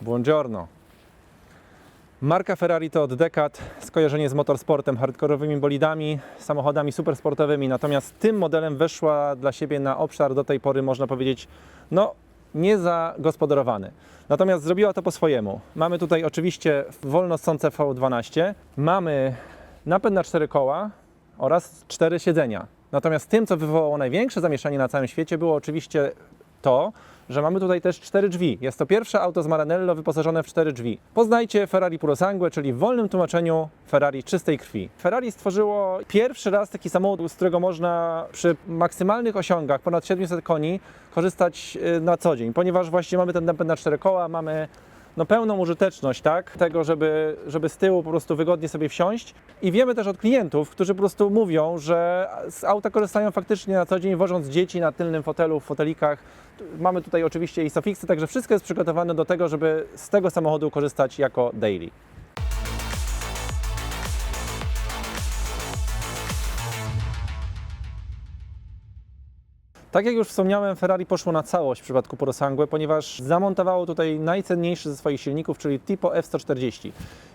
Buongiorno. Marka Ferrari to od dekad skojarzenie z motorsportem, hardkorowymi bolidami, samochodami supersportowymi. Natomiast tym modelem weszła dla siebie na obszar do tej pory, można powiedzieć, no niezagospodarowany. Natomiast zrobiła to po swojemu. Mamy tutaj oczywiście wolno ssące V12, mamy napęd na cztery koła oraz cztery siedzenia. Natomiast tym, co wywołało największe zamieszanie na całym świecie, było oczywiście to, że mamy tutaj też cztery drzwi. Jest to pierwsze auto z Maranello wyposażone w cztery drzwi. Poznajcie Ferrari Puro Sangue, czyli w wolnym tłumaczeniu Ferrari czystej krwi. Ferrari stworzyło pierwszy raz taki samochód, z którego można przy maksymalnych osiągach, ponad 700 koni, korzystać y, na co dzień, ponieważ właśnie mamy ten napęd na cztery koła, mamy no, pełną użyteczność, tak? Tego, żeby, żeby z tyłu po prostu wygodnie sobie wsiąść. I wiemy też od klientów, którzy po prostu mówią, że z auta korzystają faktycznie na co dzień, wożąc dzieci na tylnym fotelu, w fotelikach. Mamy tutaj oczywiście i Sofixy, także wszystko jest przygotowane do tego, żeby z tego samochodu korzystać jako daily. Tak jak już wspomniałem, Ferrari poszło na całość w przypadku Puro Sangue, ponieważ zamontowało tutaj najcenniejszy ze swoich silników, czyli Tipo F140.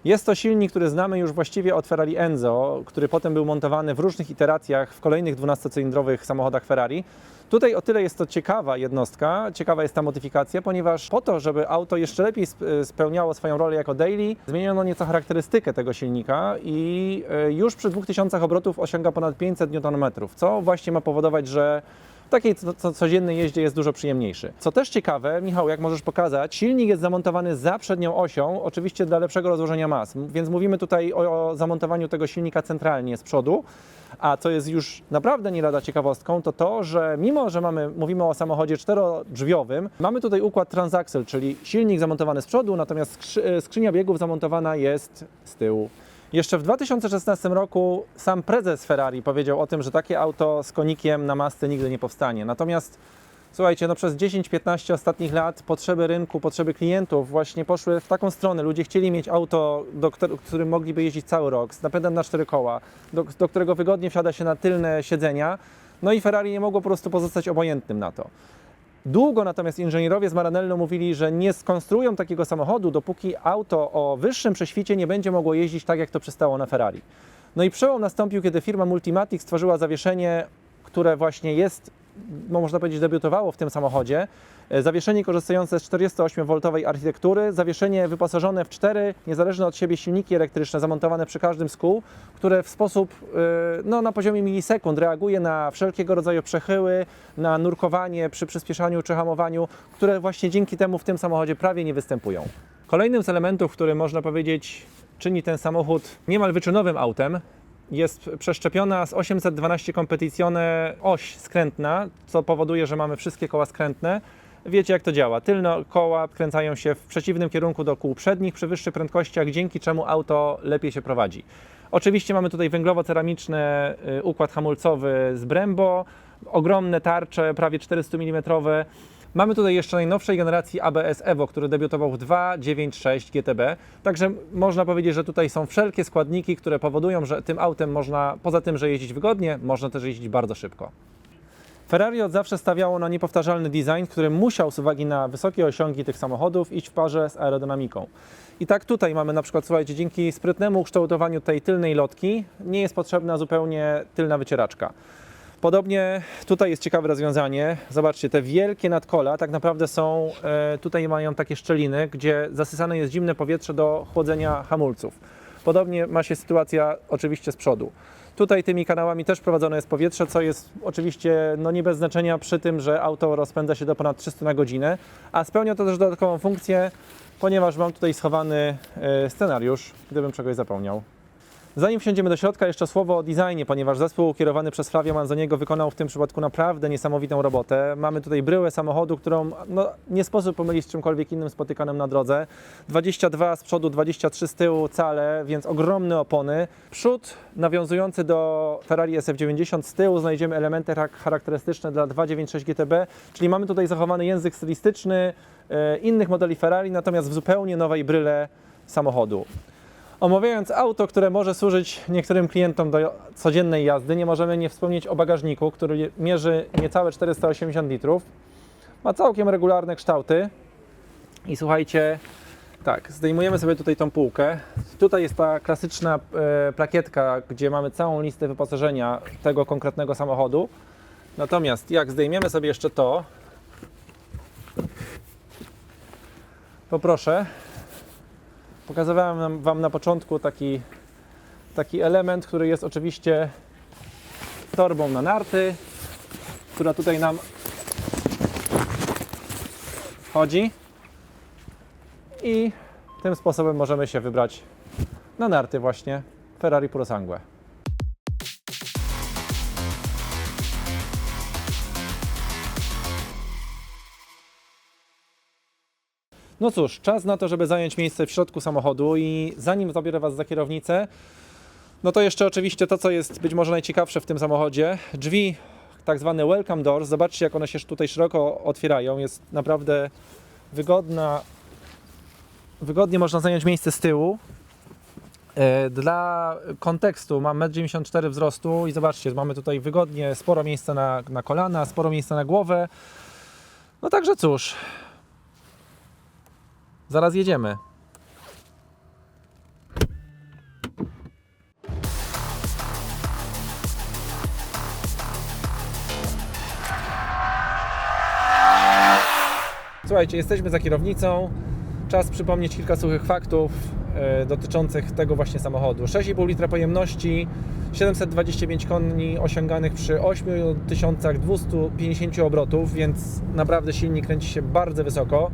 Jest to silnik, który znamy już właściwie od Ferrari Enzo, który potem był montowany w różnych iteracjach w kolejnych 12-cylindrowych samochodach Ferrari. Tutaj o tyle jest to ciekawa jednostka, ciekawa jest ta modyfikacja, ponieważ po to, żeby auto jeszcze lepiej sp- spełniało swoją rolę jako daily, zmieniono nieco charakterystykę tego silnika i e, już przy 2000 obrotów osiąga ponad 500 Nm, co właśnie ma powodować, że w takiej co, co, codziennej jeździe jest dużo przyjemniejszy. Co też ciekawe, Michał, jak możesz pokazać, silnik jest zamontowany za przednią osią, oczywiście dla lepszego rozłożenia mas, więc mówimy tutaj o, o zamontowaniu tego silnika centralnie z przodu. A co jest już naprawdę nie lada ciekawostką, to to, że mimo, że mamy, mówimy o samochodzie czterodrzwiowym, mamy tutaj układ transaxle, czyli silnik zamontowany z przodu, natomiast skrzy, skrzynia biegów zamontowana jest z tyłu. Jeszcze w 2016 roku sam prezes Ferrari powiedział o tym, że takie auto z konikiem na masce nigdy nie powstanie. Natomiast słuchajcie, no przez 10-15 ostatnich lat potrzeby rynku, potrzeby klientów właśnie poszły w taką stronę. Ludzie chcieli mieć auto, do któr- którym mogliby jeździć cały rok, z napędem na cztery koła, do, do którego wygodnie wsiada się na tylne siedzenia. No i Ferrari nie mogło po prostu pozostać obojętnym na to. Długo natomiast inżynierowie z Maranello mówili, że nie skonstruują takiego samochodu, dopóki auto o wyższym prześwicie nie będzie mogło jeździć tak, jak to przystało na Ferrari. No i przełom nastąpił, kiedy firma Multimatic stworzyła zawieszenie, które właśnie jest, no można powiedzieć, debiutowało w tym samochodzie. E, Zawieszenie korzystające z 48V architektury, zawieszenie wyposażone w cztery niezależne od siebie silniki elektryczne zamontowane przy każdym z kół, które w sposób e, no, na poziomie milisekund reaguje na wszelkiego rodzaju przechyły, na nurkowanie przy przyspieszaniu czy hamowaniu, które właśnie dzięki temu w tym samochodzie prawie nie występują. Kolejnym z elementów, który można powiedzieć czyni ten samochód niemal wyczynowym autem, jest przeszczepiona z 812 Competizione oś skrętna, co powoduje, że mamy wszystkie koła skrętne. Wiecie jak to działa. Tylne koła kręcają się w przeciwnym kierunku do kół przednich przy wyższych prędkościach, dzięki czemu auto lepiej się prowadzi. Oczywiście mamy tutaj węglowo-ceramiczny y, układ hamulcowy z Brembo, ogromne tarcze, prawie 400 mm. Mamy tutaj jeszcze najnowszej generacji ABS Evo, który debiutował w 296 GTB. Także można powiedzieć, że tutaj są wszelkie składniki, które powodują, że tym autem można, poza tym, że jeździć wygodnie, można też jeździć bardzo szybko. Ferrari od zawsze stawiało na niepowtarzalny design, który musiał z uwagi na wysokie osiągi tych samochodów iść w parze z aerodynamiką. I tak tutaj mamy na przykład, słuchajcie, dzięki sprytnemu ukształtowaniu tej tylnej lotki nie jest potrzebna zupełnie tylna wycieraczka. Podobnie tutaj jest ciekawe rozwiązanie. Zobaczcie, te wielkie nadkola tak naprawdę są, e, tutaj mają takie szczeliny, gdzie zasysane jest zimne powietrze do chłodzenia hamulców. Podobnie ma się sytuacja oczywiście z przodu. Tutaj tymi kanałami też prowadzone jest powietrze, co jest oczywiście no nie bez znaczenia przy tym, że auto rozpędza się do ponad 300 na godzinę, a spełnia to też dodatkową funkcję, ponieważ mam tutaj schowany e, scenariusz, gdybym czegoś zapomniał. Zanim wsiądziemy do środka, jeszcze słowo o designie, ponieważ zespół kierowany przez Flavio Manzoniego wykonał w tym przypadku naprawdę niesamowitą robotę. Mamy tutaj bryłę samochodu, którą no, nie sposób pomylić z czymkolwiek innym spotykanym na drodze. 22 z przodu, 23 z tyłu cale, więc ogromne opony. Przód nawiązujący do Ferrari SF90, z tyłu znajdziemy elementy char- charakterystyczne dla 296 GTB, czyli mamy tutaj zachowany język stylistyczny e, innych modeli Ferrari, natomiast w zupełnie nowej bryle samochodu. Omawiając auto, które może służyć niektórym klientom do codziennej jazdy, nie możemy nie wspomnieć o bagażniku, który mierzy niecałe 480 litrów. Ma całkiem regularne kształty. I słuchajcie, Tak, zdejmujemy sobie tutaj tą półkę. Tutaj jest ta klasyczna e, plakietka, gdzie mamy całą listę wyposażenia tego konkretnego samochodu. Natomiast jak zdejmiemy sobie jeszcze to, poproszę, pokazywałem Wam na początku taki, taki element, który jest oczywiście torbą na narty, która tutaj nam chodzi. I tym sposobem możemy się wybrać na narty właśnie Ferrari Puro No cóż, czas na to, żeby zająć miejsce w środku samochodu i zanim zabiorę Was za kierownicę, no to jeszcze oczywiście to, co jest być może najciekawsze w tym samochodzie, drzwi tak zwane welcome doors, zobaczcie jak one się tutaj szeroko otwierają, jest naprawdę wygodna, wygodnie można zająć miejsce z tyłu. E, Dla kontekstu mam 1,94 m wzrostu i zobaczcie, mamy tutaj wygodnie sporo miejsca na, na kolana, sporo miejsca na głowę. No także cóż, zaraz jedziemy. Słuchajcie, jesteśmy za kierownicą. Czas przypomnieć kilka suchych faktów e, dotyczących tego właśnie samochodu. 6,5 litra pojemności, 725 koni osiąganych przy 8250 obrotów, więc naprawdę silnik kręci się bardzo wysoko.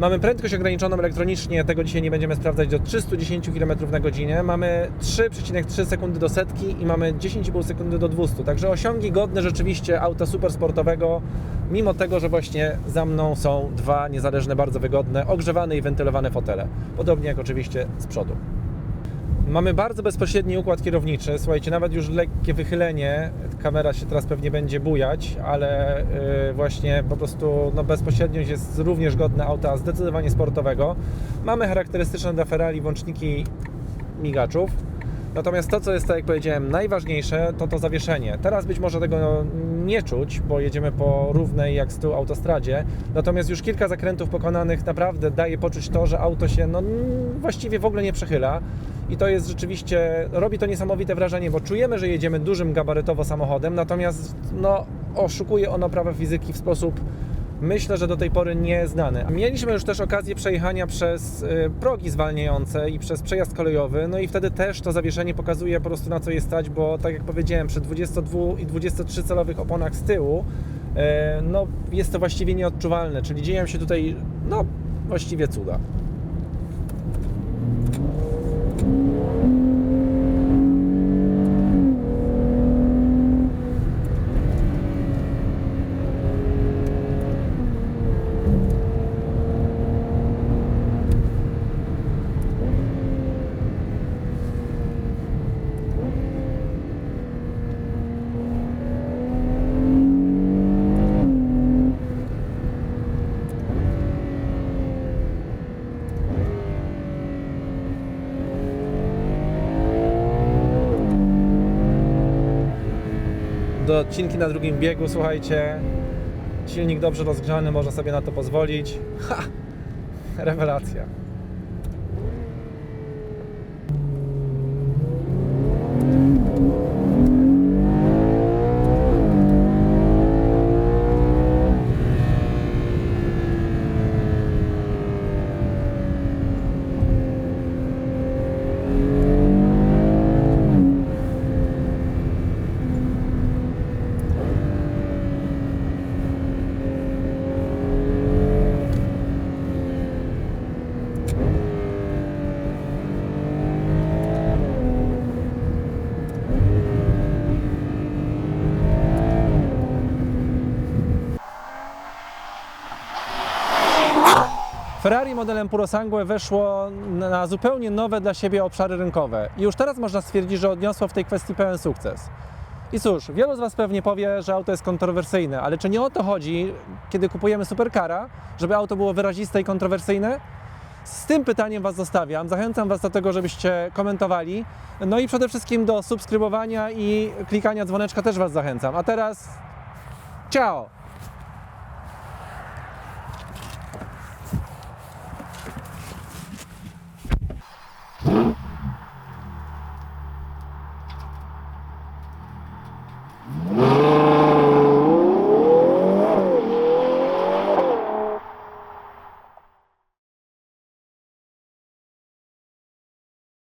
Mamy prędkość ograniczoną elektronicznie, tego dzisiaj nie będziemy sprawdzać, do 310 km na godzinę. Mamy 3,3 sekundy do setki i mamy 10,5 sekundy do 200. Także osiągi godne rzeczywiście auta supersportowego, mimo tego, że właśnie za mną są dwa niezależne, bardzo wygodne, ogrzewane i wentylowane fotele. Podobnie jak oczywiście z przodu. Mamy bardzo bezpośredni układ kierowniczy. Słuchajcie, nawet już lekkie wychylenie, kamera się teraz pewnie będzie bujać, ale yy, właśnie po prostu no, bezpośredniość jest również godna auta zdecydowanie sportowego. Mamy charakterystyczne dla Ferrari włączniki migaczów. Natomiast to, co jest, tak jak powiedziałem, najważniejsze, to to zawieszenie. Teraz być może tego nie czuć, bo jedziemy po równej jak tyłu autostradzie. Natomiast już kilka zakrętów pokonanych naprawdę daje poczuć to, że auto się no, właściwie w ogóle nie przechyla. I to jest rzeczywiście, robi to niesamowite wrażenie, bo czujemy, że jedziemy dużym gabarytowo samochodem, natomiast no, oszukuje ono prawa fizyki w sposób myślę, że do tej pory nieznany. Mieliśmy już też okazję przejechania przez y, progi zwalniające i przez przejazd kolejowy, no i wtedy też to zawieszenie pokazuje po prostu na co jest stać, bo tak jak powiedziałem, przy 22 i 23 celowych oponach z tyłu, y, no jest to właściwie nieodczuwalne, czyli dzieją się tutaj, no właściwie cuda. Thank you. Do odcinki na drugim biegu, słuchajcie. Silnik dobrze rozgrzany, można sobie na to pozwolić. Ha! Rewelacja. Ferrari modelem Puro Sangue weszło na zupełnie nowe dla siebie obszary rynkowe i już teraz można stwierdzić, że odniosło w tej kwestii pełen sukces. I cóż, wielu z Was pewnie powie, że auto jest kontrowersyjne, ale czy nie o to chodzi, kiedy kupujemy superkara, żeby auto było wyraziste i kontrowersyjne? Z tym pytaniem Was zostawiam. Zachęcam Was do tego, żebyście komentowali. No i przede wszystkim do subskrybowania i klikania dzwoneczka też Was zachęcam. A teraz ciao!